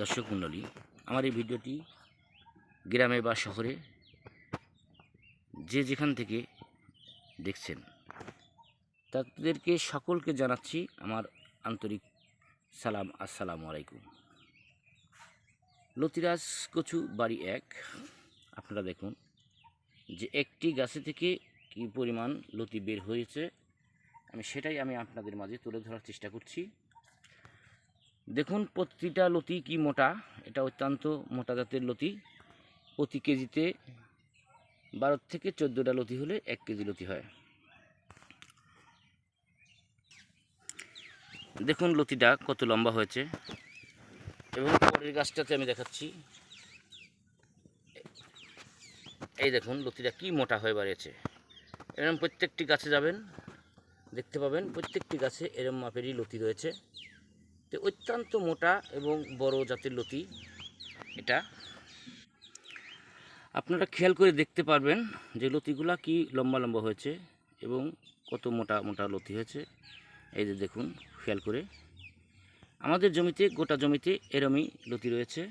দর্শক মণ্ডলী, আমার এই ভিডিওটি গ্রামে বা শহরে যে যেখান থেকে দেখছেন, তাদেরকে সকলকে জানাচ্ছি আমার আন্তরিক সালাম, আসসালামু আলাইকুম। লতিরাজ কচু বাড়ি এক, আপনারা দেখুন যে একটি গাছে থেকে কী পরিমাণ লতি বের হয়েছে, আমি সেটাই আমি আপনাদের মাঝে তুলে ধরার চেষ্টা করছি। দেখুন, প্রতিটা লতি কি মোটা? এটা অত্যন্ত মোটা জাতের লতি। প্রতি কেজিতে বারো থেকে চোদ্দোটা লতি হলে এক কেজি লতি হয়। দেখুন, লতিটা কত লম্বা হয়েছে। এবং পরের গাছটাতে আমি দেখাচ্ছি। এই দেখুন, লতিটা কি মোটা হয়ে বাড়িয়েছে এরকম প্রত্যেকটি গাছে যাবেন, দেখতে পাবেন, প্রত্যেকটি গাছে এরম মাপেরই লতি রয়েছে। তো অত্যন্ত মোটা এবং বড় জাতের লতি এটা। আপনারা খেয়াল করে দেখতে পারবেন যে লতিগুলা কি লম্বা লম্বা হয়েছে এবং কত মোটা মোটা লতি হয়েছে। এই যে দেখুন, খেয়াল করে। আমাদের জমিতে, গোটা জমিতে এরমই লতি রয়েছে।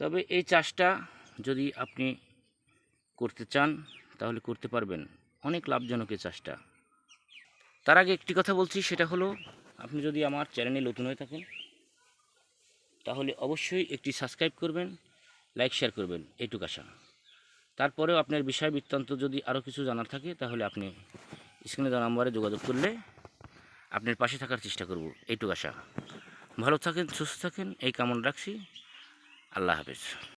তবে এই চাষটা যদি আপনি করতে চান, তাহলে করতে পারবেন। অনেক লাভজনক এই চাষটা। তার আগে একটি কথা বলছি, সেটা হলো আপনি যদি আমার চ্যানেলে নতুন হয়ে থাকেন, তাহলে অবশ্যই একটি সাবস্ক্রাইব করবেন, লাইক, শেয়ার করবেন, এইটুক আশা। তারপরেও আপনার বিষয় বৃত্তান্ত যদি আরও কিছু জানার থাকে, তাহলে আপনি স্ক্রিনে দেওয়া নাম্বারে যোগাযোগ করলে আপনার পাশে থাকার চেষ্টা করব, এইটুক আশা। ভালো থাকেন, সুস্থ থাকেন, এই কামনা রাখছি। আল্লাহ হাফেজ।